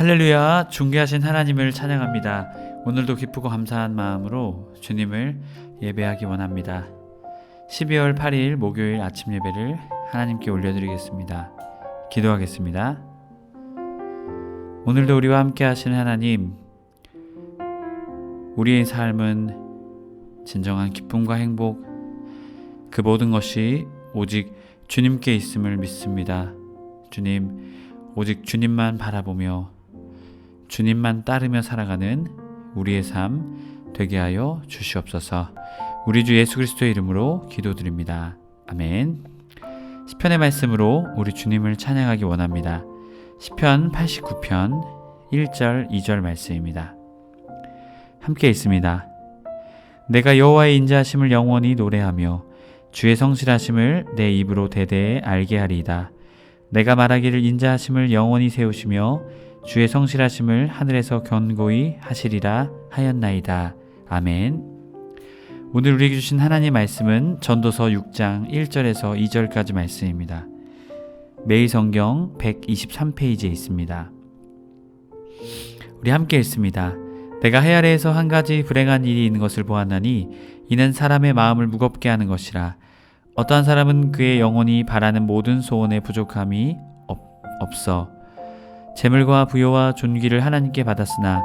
할렐루야, 존귀하신 하나님을 찬양합니다. 오늘도 기쁘고 감사한 마음으로 주님을 예배하기 원합니다. 12월 8일 목요일 아침 예배를 하나님께 올려드리겠습니다. 기도하겠습니다. 오늘도 우리와 함께 하신 하나님, 우리의 삶은 진정한 기쁨과 행복, 그 모든 것이 오직 주님께 있음을 믿습니다. 주님, 오직 주님만 바라보며 주님만 따르며 살아가는 우리의 삶 되게 하여 주시옵소서. 우리 주 예수 그리스도의 이름으로 기도드립니다. 아멘. 시편의 말씀으로 우리 주님을 찬양하기 원합니다. 시편 89편 1절 2절 말씀입니다. 함께 있습니다. 내가 여호와의 인자하심을 영원히 노래하며 주의 성실하심을 내 입으로 대대에 알게 하리이다. 내가 말하기를 인자하심을 영원히 세우시며 주의 성실하심을 하늘에서 견고히 하시리라 하였나이다. 아멘. 오늘 우리에게 주신 하나님 말씀은 전도서 6장 1절에서 2절까지 말씀입니다. 매일 성경 123페이지에 있습니다. 우리 함께 읽습니다. 내가 해 아래에서 한 가지 불행한 일이 있는 것을 보았나니 이는 사람의 마음을 무겁게 하는 것이라 어떠한 사람은 그의 영혼이 바라는 모든 소원에 부족함이 없, 없어 재물과 부여와 존귀를 하나님께 받았으나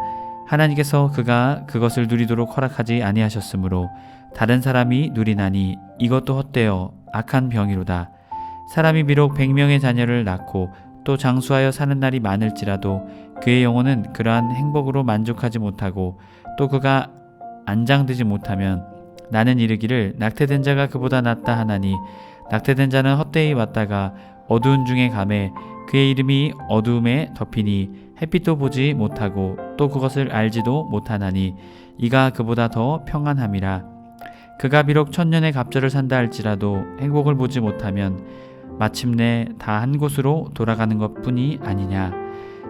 하나님께서 그가 그것을 누리도록 허락하지 아니하셨으므로 다른 사람이 누리나니 이것도 헛되어 악한 병이로다. 사람이 비록 백명의 자녀를 낳고 또 장수하여 사는 날이 많을지라도 그의 영혼은 그러한 행복으로 만족하지 못하고 또 그가 안장되지 못하면 나는 이르기를 낙태된 자가 그보다 낫다 하나니 낙태된 자는 헛되이 왔다가 어두운 중에 감에 그의 이름이 어두움에 덮이니 햇빛도 보지 못하고 또 그것을 알지도 못하나니 이가 그보다 더 평안함이라. 그가 비록 천년의 갑절을 산다 할지라도 행복을 보지 못하면 마침내 다 한 곳으로 돌아가는 것뿐이 아니냐.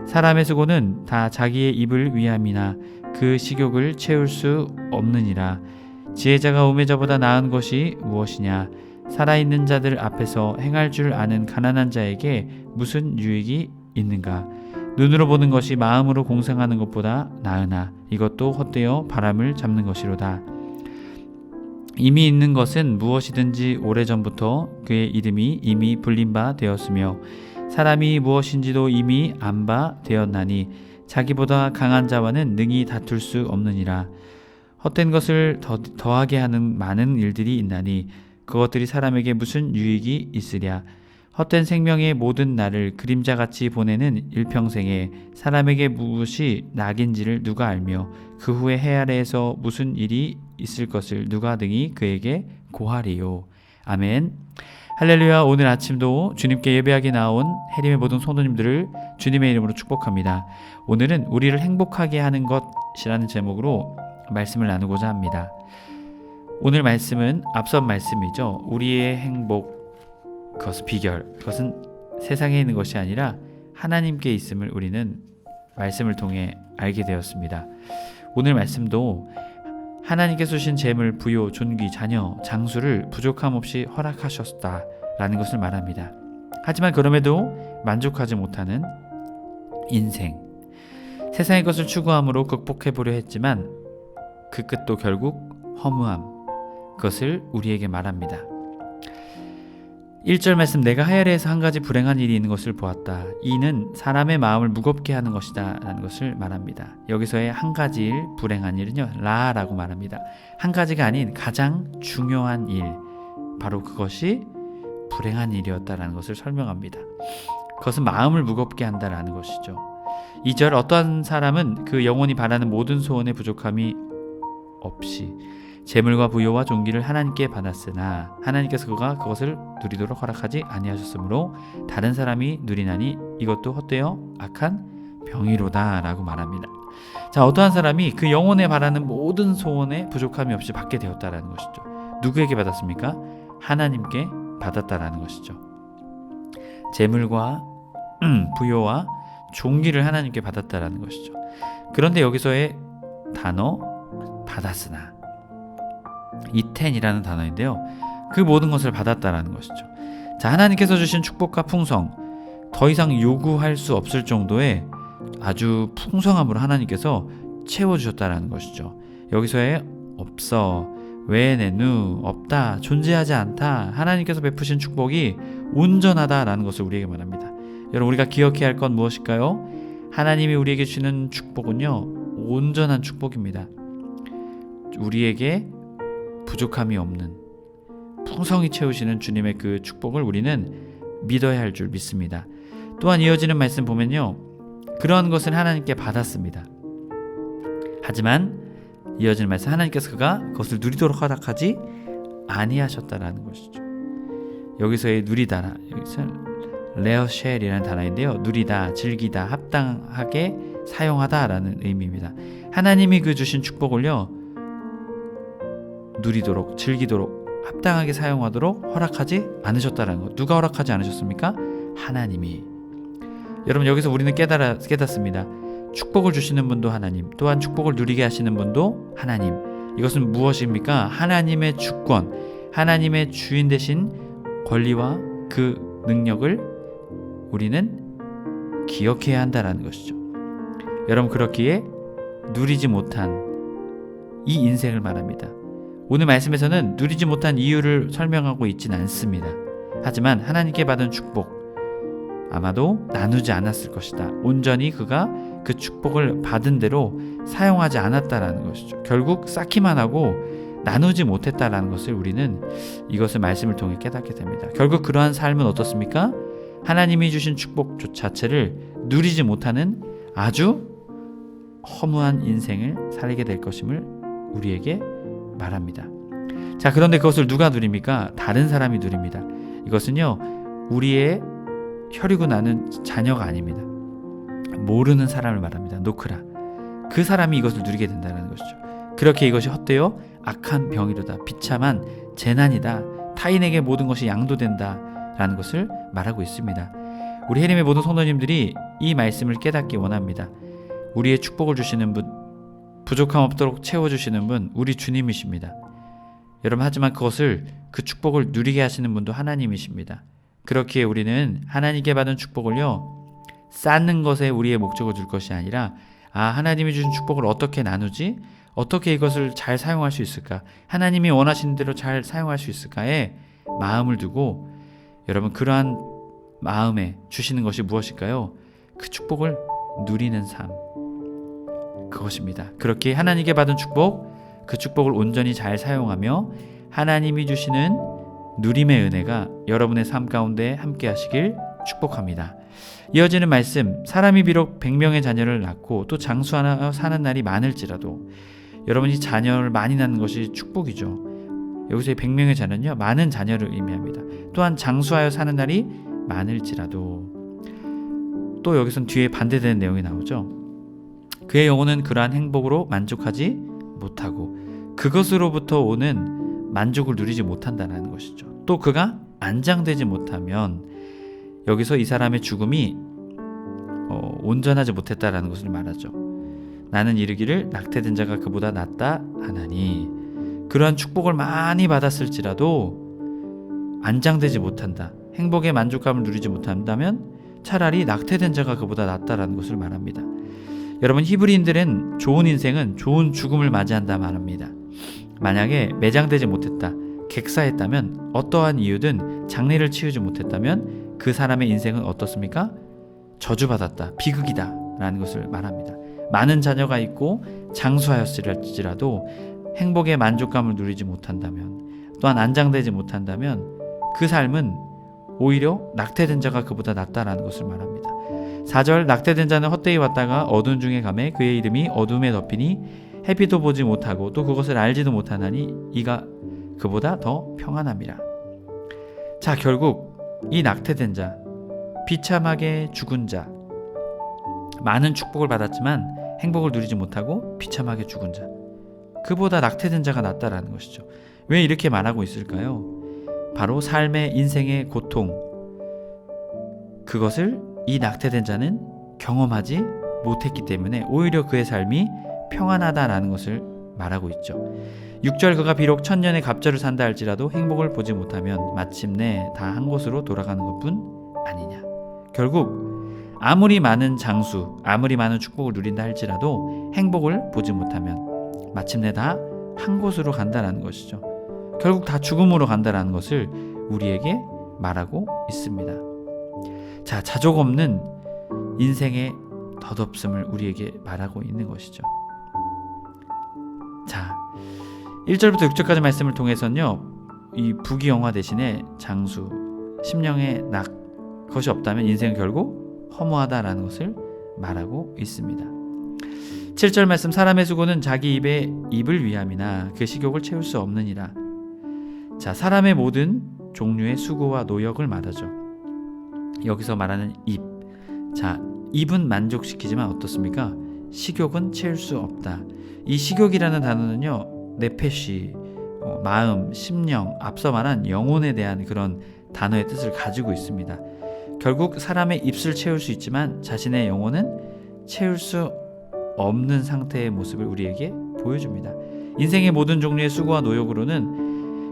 사람의 수고는 다 자기의 입을 위함이나 그 식욕을 채울 수 없느니라. 지혜자가 우매자보다 나은 것이 무엇이냐 살아있는 자들 앞에서 행할 줄 아는 가난한 자에게 무슨 유익이 있는가? 눈으로 보는 것이 마음으로 공상하는 것보다 나으나 이것도 헛되어 바람을 잡는 것이로다. 이미 있는 것은 무엇이든지 오래전부터 그의 이름이 이미 불린 바 되었으며 사람이 무엇인지도 이미 안 바 되었나니 자기보다 강한 자와는 능히 다툴 수 없느니라. 헛된 것을 더, 더하게 하는 많은 일들이 있나니 그것들이 사람에게 무슨 유익이 있으랴. 헛된 생명의 모든 날을 그림자같이 보내는 일평생에 사람에게 무엇이 낙인지를 누가 알며 그 후에 해 아래에서 무슨 일이 있을 것을 누가 등이 그에게 고하리요. 아멘. 할렐루야. 오늘 아침도 주님께 예배하게 나온 해림의 모든 성도님들을 주님의 이름으로 축복합니다. 오늘은 우리를 행복하게 하는 것이라는 제목으로 말씀을 나누고자 합니다 오늘 말씀은 앞선 말씀이죠. 우리의 행복, 그것은 비결, 그것은 세상에 있는 것이 아니라 하나님께 있음을 우리는 말씀을 통해 알게 되었습니다. 오늘 말씀도 하나님께 주신 재물, 부요, 존귀, 자녀, 장수를 부족함 없이 허락하셨다라는 것을 말합니다. 하지만 그럼에도 만족하지 못하는 인생, 세상의 것을 추구함으로 극복해 보려 했지만 그 끝도 결국 허무함, 그것을 우리에게 말합니다. 1절 말씀 내가 하야레에서 한 가지 불행한 일이 있는 것을 보았다. 이는 사람의 마음을 무겁게 하는 것이다 라는 것을 말합니다. 여기서의 한 가지 일 불행한 일은요 라라고 말합니다. 한 가지가 아닌 가장 중요한 일 바로 그것이 불행한 일이었다라는 것을 설명합니다. 그것은 마음을 무겁게 한다라는 것이죠. 2절 어떠한 사람은 그 영혼이 바라는 모든 소원의 부족함이 없이 재물과 부여와 존귀를 하나님께 받았으나 하나님께서 그가 그것을 누리도록 허락하지 아니하셨으므로 다른 사람이 누리나니 이것도 헛되어 악한 병이로다라고 말합니다. 자, 어떠한 사람이 그 영혼에 바라는 모든 소원에 부족함이 없이 받게 되었다라는 것이죠. 누구에게 받았습니까? 하나님께 받았다라는 것이죠. 재물과 음, 부여와 종기를 하나님께 받았다라는 것이죠. 그런데 여기서의 단어 받았으나 이텐이라는 단어인데요. 그 모든 것을 받았다라는 것이죠. 자, 하나님께서 주신 축복과 풍성, 더 이상 요구할 수 없을 정도의 아주 풍성함으로 하나님께서 채워주셨다라는 것이죠. 여기서의 없어, 왜, 내, 누, 없다, 존재하지 않다. 하나님께서 베푸신 축복이 온전하다라는 것을 우리에게 말합니다. 여러분, 우리가 기억해야 할 건 무엇일까요? 하나님이 우리에게 주시는 축복은요, 온전한 축복입니다. 우리에게 부족함이 없는 풍성히 채우시는 주님의 그 축복을 우리는 믿어야 할 줄 믿습니다. 또한 이어지는 말씀 보면요. 그러한 것은 하나님께 받았습니다. 하지만 이어지는 말씀 하나님께서 그가 그것을 누리도록 허락하지 아니하셨다라는 것이죠. 여기서의 누리다라 여기서 레어쉘이라는 단어인데요. 누리다, 즐기다, 합당하게 사용하다라는 의미입니다. 하나님이 그 주신 축복을요. 누리도록 즐기도록 합당하게 사용하도록 허락하지 않으셨다라는 것. 누가 허락하지 않으셨습니까? 하나님이. 여러분 여기서 우리는 깨달아 깨닫습니다. 축복을 주시는 분도 하나님, 또한 축복을 누리게 하시는 분도 하나님. 이것은 무엇입니까? 하나님의 주권, 하나님의 주인 되신 권리와 그 능력을 우리는 기억해야 한다라는 것이죠. 여러분 그렇기에 누리지 못한 이 인생을 말합니다. 오늘 말씀에서는 누리지 못한 이유를 설명하고 있지는 않습니다. 하지만 하나님께 받은 축복 아마도 나누지 않았을 것이다. 온전히 그가 그 축복을 받은 대로 사용하지 않았다라는 것이죠. 결국 쌓기만 하고 나누지 못했다라는 것을 우리는 이것을 말씀을 통해 깨닫게 됩니다. 결국 그러한 삶은 어떻습니까? 하나님이 주신 축복 자체를 누리지 못하는 아주 허무한 인생을 살게 될 것임을 우리에게 말합니다. 자, 그런데 그것을 누가 누립니까? 다른 사람이 누립니다. 이것은요, 우리의 혈이고 나는 자녀가 아닙니다. 모르는 사람을 말합니다. 노크라. 그 사람이 이것을 누리게 된다는 것이죠. 그렇게 이것이 헛되어 악한 병이로다. 비참한 재난이다. 타인에게 모든 것이 양도된다 라는 것을 말하고 있습니다. 우리 해림의 모든 성도님들이 이 말씀을 깨닫기 원합니다. 우리의 축복을 주시는 분, 부족함 없도록 채워주시는 분, 우리 주님이십니다. 여러분, 하지만 그것을 그 축복을 누리게 하시는 분도 하나님이십니다. 그렇기에 우리는 하나님께 받은 축복을요, 쌓는 것에 우리의 목적을 둘 것이 아니라, 아, 하나님이 주신 축복을 어떻게 나누지? 어떻게 이것을 잘 사용할 수 있을까? 하나님이 원하시는 대로 잘 사용할 수 있을까에 마음을 두고, 여러분, 그러한 마음에 주시는 것이 무엇일까요? 그 축복을 누리는 삶. 그것입니다. 그렇게 하나님께 받은 축복, 그 축복을 온전히 잘 사용하며 하나님이 주시는 누림의 은혜가 여러분의 삶 가운데 함께 하시길 축복합니다. 이어지는 말씀, 사람이 비록 100명의 자녀를 낳고 또 장수 하나 사는 날이 많을지라도 여러분이 자녀를 많이 낳는 것이 축복이죠. 여기서의 100명의 자녀는요, 많은 자녀를 의미합니다. 또한 장수하여 사는 날이 많을지라도 또 여기선 뒤에 반대되는 내용이 나오죠. 그의 영혼은 그러한 행복으로 만족하지 못하고 그것으로부터 오는 만족을 누리지 못한다는 것이죠. 또 그가 안장되지 못하면 여기서 이 사람의 죽음이 어, 온전하지 못했다라는 것을 말하죠. 나는 이르기를 낙태된 자가 그보다 낫다 하나니 그러한 축복을 많이 받았을지라도 안장되지 못한다. 행복의 만족감을 누리지 못한다면 차라리 낙태된 자가 그보다 낫다라는 것을 말합니다. 여러분 히브리인들은 좋은 인생은 좋은 죽음을 맞이한다 말합니다. 만약에 매장되지 못했다, 객사했다면 어떠한 이유든 장례를 치우지 못했다면 그 사람의 인생은 어떻습니까? 저주받았다, 비극이다 라는 것을 말합니다. 많은 자녀가 있고 장수하였을지라도 행복의 만족감을 누리지 못한다면 또한 안장되지 못한다면 그 삶은 오히려 낙태된 자가 그보다 낫다라는 것을 말합니다. 4절 낙태된 자는 헛되이 왔다가 어두운 중에 감에 그의 이름이 어둠에 덮이니 햇빛도 보지 못하고 또 그것을 알지도 못하나니 이가 그보다 더 평안함이라. 자 결국 이 낙태된 자 비참하게 죽은 자 많은 축복을 받았지만 행복을 누리지 못하고 비참하게 죽은 자 그보다 낙태된 자가 낫다라는 것이죠. 왜 이렇게 말하고 있을까요? 바로 삶의 인생의 고통 그것을 이 낙태된 자는 경험하지 못했기 때문에 오히려 그의 삶이 평안하다라는 것을 말하고 있죠. 6절 그가 비록 천년의 갑절을 산다 할지라도 행복을 보지 못하면 마침내 다 한 곳으로 돌아가는 것뿐 아니냐. 결국 아무리 많은 장수, 아무리 많은 축복을 누린다 할지라도 행복을 보지 못하면 마침내 다 한 곳으로 간다라는 것이죠. 결국 다 죽음으로 간다라는 것을 우리에게 말하고 있습니다. 자, 자족 없는 인생의 덧없음을 우리에게 말하고 있는 것이죠. 자, 1절부터 6절까지 말씀을 통해서는요. 이 부귀 영화 대신에 장수, 심령의 낙 그것이 없다면 인생은 결국 허무하다라는 것을 말하고 있습니다. 7절 말씀 사람의 수고는 자기 입에 입을 위함이나 그 식욕을 채울 수 없느니라. 자, 사람의 모든 종류의 수고와 노역을 말하죠. 여기서 말하는 입. 자, 입은 만족시키지만 어떻습니까? 식욕은 채울 수 없다. 이 식욕이라는 단어는요, 네페시, 어, 마음, 심령, 앞서 말한 영혼에 대한 그런 단어의 뜻을 가지고 있습니다. 결국 사람의 입술 채울 수 있지만 자신의 영혼은 채울 수 없는 상태의 모습을 우리에게 보여줍니다. 인생의 모든 종류의 수고와 노력으로는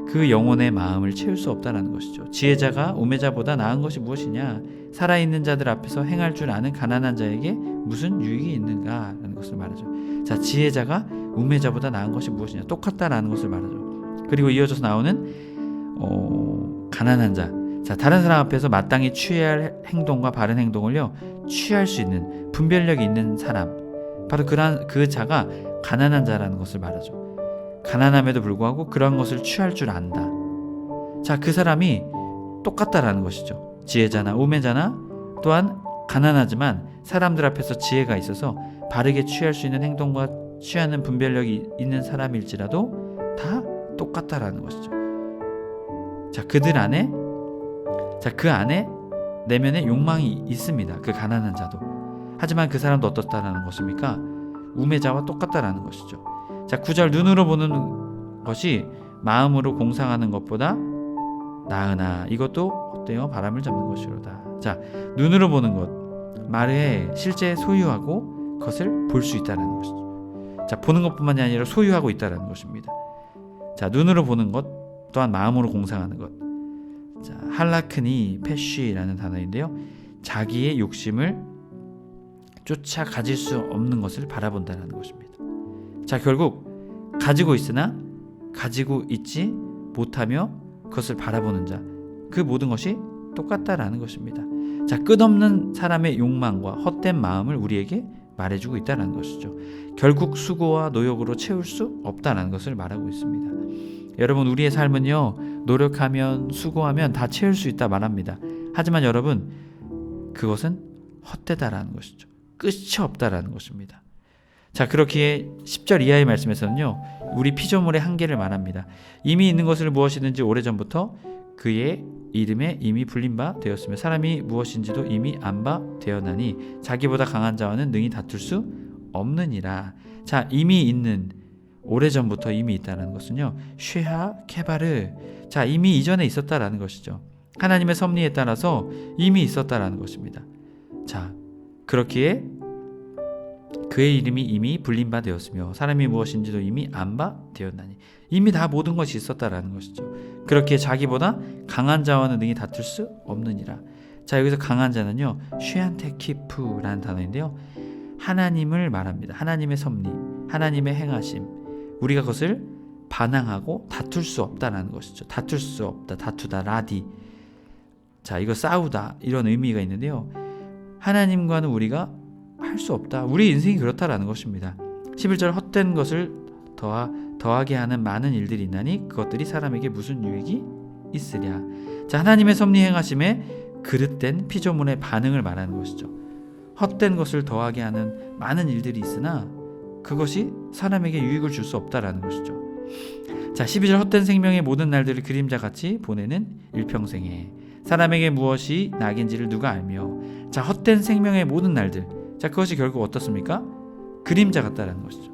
그 영혼의 마음을 채울 수 없다는 것이죠. 지혜자가 우매자보다 나은 것이 무엇이냐? 살아있는 자들 앞에서 행할 줄 아는 가난한 자에게 무슨 유익이 있는가라는 것을 말하죠. 자, 지혜자가 우매자보다 나은 것이 무엇이냐? 똑같다라는 것을 말하죠. 그리고 이어져서 나오는 어, 가난한 자. 자, 다른 사람 앞에서 마땅히 취해야 할 행동과 바른 행동을요 취할 수 있는 분별력이 있는 사람. 바로 그런 그 자가 가난한 자라는 것을 말하죠. 가난함에도 불구하고 그러한 것을 취할 줄 안다. 자, 그 사람이 똑같다라는 것이죠. 지혜자나 우매자나 또한 가난하지만 사람들 앞에서 지혜가 있어서 바르게 취할 수 있는 행동과 취하는 분별력이 있는 사람일지라도 다 똑같다라는 것이죠. 자, 그들 안에 자, 그 안에 내면에 욕망이 있습니다. 그 가난한 자도. 하지만 그 사람도 어떻다라는 것입니까? 우매자와 똑같다라는 것이죠. 자, 구절 눈으로 보는 것이 마음으로 공상하는 것보다 나으나 이것도 어때요? 바람을 잡는 것이로다. 자, 눈으로 보는 것 말에 실제 소유하고 그것을 볼 수 있다는 것이죠. 자, 보는 것뿐만이 아니라 소유하고 있다는 것입니다. 자, 눈으로 보는 것 또한 마음으로 공상하는 것. 자, 할라크니 패쉬라는 단어인데요. 자기의 욕심을 쫓아 가질 수 없는 것을 바라본다는 것입니다. 자, 결국 가지고 있으나 가지고 있지 못하며 그것을 바라보는 자, 그 모든 것이 똑같다라는 것입니다. 자, 끝없는 사람의 욕망과 헛된 마음을 우리에게 말해주고 있다는 것이죠. 결국 수고와 노력으로 채울 수 없다는 것을 말하고 있습니다. 여러분, 우리의 삶은요, 노력하면, 수고하면 다 채울 수 있다 말합니다. 하지만 여러분, 그것은 헛되다라는 것이죠. 끝이 없다라는 것입니다. 자, 그렇기에 10절 이하의 말씀에서는요. 우리 피조물의 한계를 말합니다. 이미 있는 것을 무엇이든지 오래전부터 그의 이름에 이미 불린 바 되었으며 사람이 무엇인지도 이미 안 바 되었나니 자기보다 강한 자와는 능히 다툴 수 없느니라. 자, 이미 있는 오래전부터 이미 있다는 것은요. 쉐하 케바르. 자, 이미 이전에 있었다라는 것이죠. 하나님의 섭리에 따라서 이미 있었다라는 것입니다. 자, 그렇기에 그의 이름이 이미 불린 바 되었으며 사람이 무엇인지도 이미 안 바 되었나니 이미 다 모든 것이 있었다라는 것이죠. 그렇게 자기보다 강한 자와는 능히 다툴 수 없느니라. 자 여기서 강한 자는요 슈안테키프라는 단어인데요 하나님을 말합니다. 하나님의 섭리, 하나님의 행하심, 우리가 그것을 반항하고 다툴 수 없다라는 것이죠. 다툴 수 없다, 다투다, 라디. 자 이거 싸우다 이런 의미가 있는데요. 하나님과는 우리가 할 수 없다. 우리 인생이 그렇다라는 것입니다. 11절 헛된 것을 더하, 더하게 하는 많은 일들이 있나니 그것들이 사람에게 무슨 유익이 있으랴. 자, 하나님의 섭리 행하심에 그릇된 피조물의 반응을 말하는 것이죠. 헛된 것을 더하게 하는 많은 일들이 있으나 그것이 사람에게 유익을 줄 수 없다라는 것이죠. 자, 12절 헛된 생명의 모든 날들을 그림자 같이 보내는 일평생에 사람에게 무엇이 낙인지를 누가 알며 자 헛된 생명의 모든 날들 자 그것이 결국 어떻습니까? 그림자 같다라는 것이죠.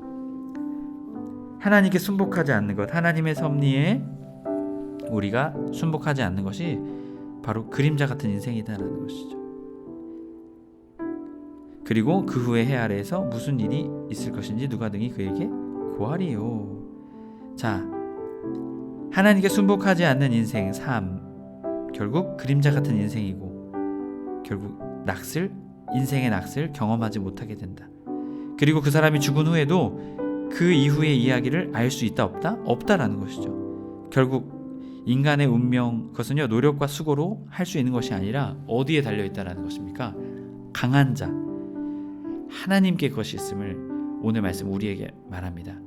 하나님께 순복하지 않는 것, 하나님의 섭리에 우리가 순복하지 않는 것이 바로 그림자 같은 인생이다라는 것이죠. 그리고 그 후에 해 아래에서 무슨 일이 있을 것인지 누가 등이 그에게 고하리요. 자, 하나님께 순복하지 않는 인생 삶 결국 그림자 같은 인생이고 결국 낙슬 인생의 낚을 경험하지 못하게 된다. 그리고 그 사람이 죽은 후에도 그 이후의 이야기를 알 수 있다 없다? 없다라는 것이죠. 결국 인간의 운명 그것은요 노력과 수고로 할 수 있는 것이 아니라 어디에 달려 있다라는 것입니까? 강한 자 하나님께 그것이 있음을 오늘 말씀 우리에게 말합니다.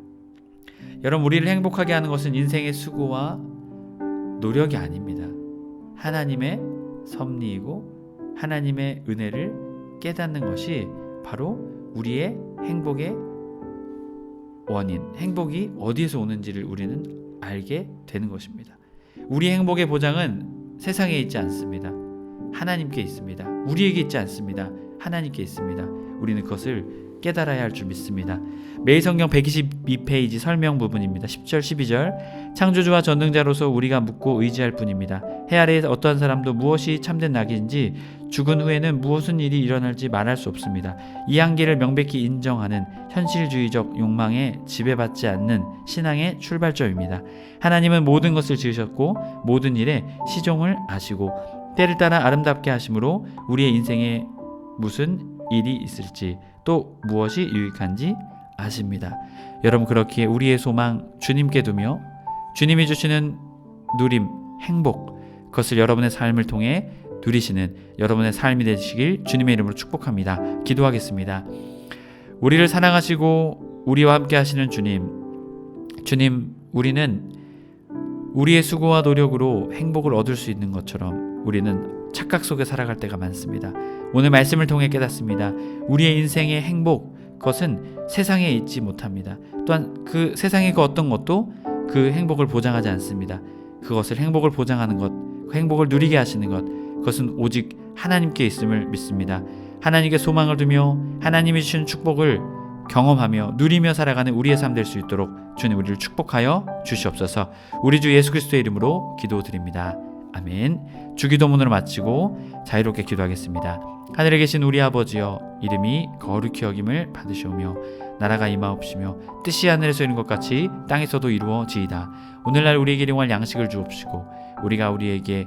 여러분 우리를 행복하게 하는 것은 인생의 수고와 노력이 아닙니다. 하나님의 섭리이고 하나님의 은혜를 깨닫는 것이 바로 우리의 행복의 원인, 행복이 어디에서 오는지를 우리는 알게 되는 것입니다. 우리 행복의 보장은 세상에 있지 않습니다. 하나님께 있습니다. 우리에게 있지 않습니다. 하나님께 있습니다. 우리는 그것을 깨달아야 할 줄 믿습니다. 매일 성경 122페이지 설명 부분입니다. 10절 12절 창조주와 전능자로서 우리가 묻고 의지할 뿐입니다. 해 아래에 어떠한 사람도 무엇이 참된 낙인지 죽은 후에는 무엇은 일이 일어날지 말할 수 없습니다. 이 한계를 명백히 인정하는 현실주의적 욕망에 지배받지 않는 신앙의 출발점입니다. 하나님은 모든 것을 지으셨고 모든 일에 시종을 아시고 때를 따라 아름답게 하심으로 우리의 인생에 무슨 일이 있을지 또 무엇이 유익한지 아십니다. 여러분 그렇기에 우리의 소망 주님께 두며 주님이 주시는 누림, 행복 그것을 여러분의 삶을 통해 누리시는 여러분의 삶이 되시길 주님의 이름으로 축복합니다. 기도하겠습니다. 우리를 사랑하시고 우리와 함께 하시는 주님 주님 우리는 우리의 수고와 노력으로 행복을 얻을 수 있는 것처럼 우리는 착각 속에 살아갈 때가 많습니다. 오늘 말씀을 통해 깨닫습니다. 우리의 인생의 행복, 그것은 세상에 있지 못합니다. 또한 그 세상의 그 어떤 것도 그 행복을 보장하지 않습니다. 그것을 행복을 보장하는 것, 그 행복을 누리게 하시는 것, 그것은 오직 하나님께 있음을 믿습니다. 하나님께 소망을 두며 하나님이 주신 축복을 경험하며 누리며 살아가는 우리의 삶 될 수 있도록 주님 우리를 축복하여 주시옵소서. 우리 주 예수 그리스도의 이름으로 기도드립니다. 아멘. 주기도문으로 마치고 자유롭게 기도하겠습니다. 하늘에 계신 우리 아버지여 이름이 거룩히 여김을 받으시오며 나라가 임하옵시며 뜻이 하늘에서 이룬 것 같이 땅에서도 이루어지이다. 오늘날 우리에게 일용할 양식을 주옵시고 우리가 우리에게